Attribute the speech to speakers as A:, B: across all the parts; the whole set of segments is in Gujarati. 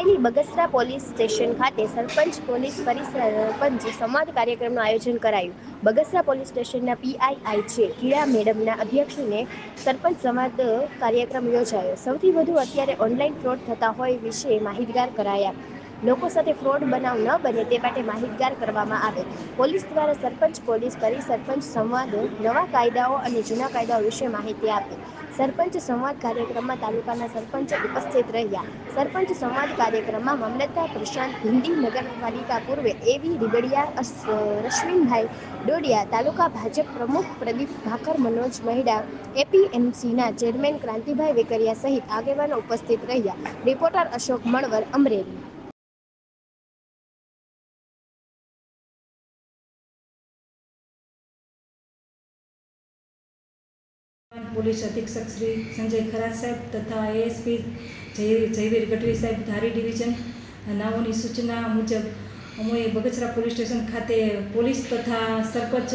A: અમરેલી બગસરા પોલીસ સ્ટેશન ખાતે સરપંચ પોલીસ પરિસરપંચ સંવાદ કાર્યક્રમનું આયોજન કરાયું. બગસરા પોલીસ સ્ટેશનના પીઆઈઆઈ છે કીડા મેડમના અધ્યક્ષને સરપંચ સંવાદ કાર્યક્રમ યોજાયો. સૌથી વધુ અત્યારે ઓનલાઈન ફ્રોડ થતા હોય વિશે માહિતગાર કરાયા. લોકો સાથે ફ્રોડ બનાવ ન બને તે માટે માહિતગાર કરવામાં આવે. પોલીસ દ્વારા સરપંચ, પોલીસ પરિસરપંચ સંવાદો, નવા કાયદાઓ અને જૂના કાયદાઓ વિશે માહિતી આપી. સરપંચ સંવાદ કાર્યક્રમમાં તાલુકાના સરપંચો ઉપસ્થિત રહ્યા. સરપંચ સંવાદ કાર્યક્રમમાં મામલતદાર પ્રશાંત હિન્દી નગરપાલિકા પૂર્વે એવી રીબડિયા રશ્મિનભાઈ ડોડિયા, તાલુકા ભાજપ પ્રમુખ પ્રદીપ ભાકર, મનોજ મહેડા, એપીએમસીના ચેરમેન ક્રાંતિભાઈ વેકરિયા સહિત આગેવાનો ઉપસ્થિત રહ્યા. રિપોર્ટર અશોક મણવર, અમરેલી.
B: પોલીસ અધિક્ષક શ્રી સંજય ખરાત સાહેબ તથા એએસપી જય, જયવીર ગઢવી સાહેબ ધારી ડિવિઝન નાઓની સૂચના મુજબ અમોએ બગસરા પોલીસ સ્ટેશન ખાતે પોલીસ તથા સરપંચ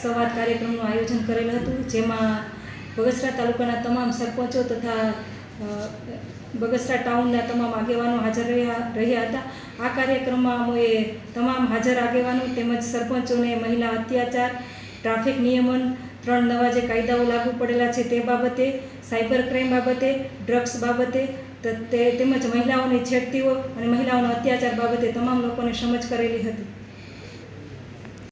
B: સંવાદ કાર્યક્રમનું આયોજન કરેલ હતું, જેમાં બગસરા તાલુકાના તમામ સરપંચો તથા બગસરા ટાઉનના તમામ આગેવાનો હાજર રહ્યા રહ્યા હતા. આ કાર્યક્રમમાં અમોએ તમામ હાજર આગેવાનો તેમજ સરપંચોને મહિલા અત્યાચાર, ટ્રાફિક નિયમન ત્રણ નવા જે કાયદાઓ લાગુ પડેલા છે તે બાબતે, સાયબર ક્રાઇમ બાબતે, ડ્રગ્સ બાબતે તેમજ મહિલાઓની છેડતીઓ અને મહિલાઓનો અત્યાચાર બાબતે તમામ લોકોને સમજ કરેલી હતી.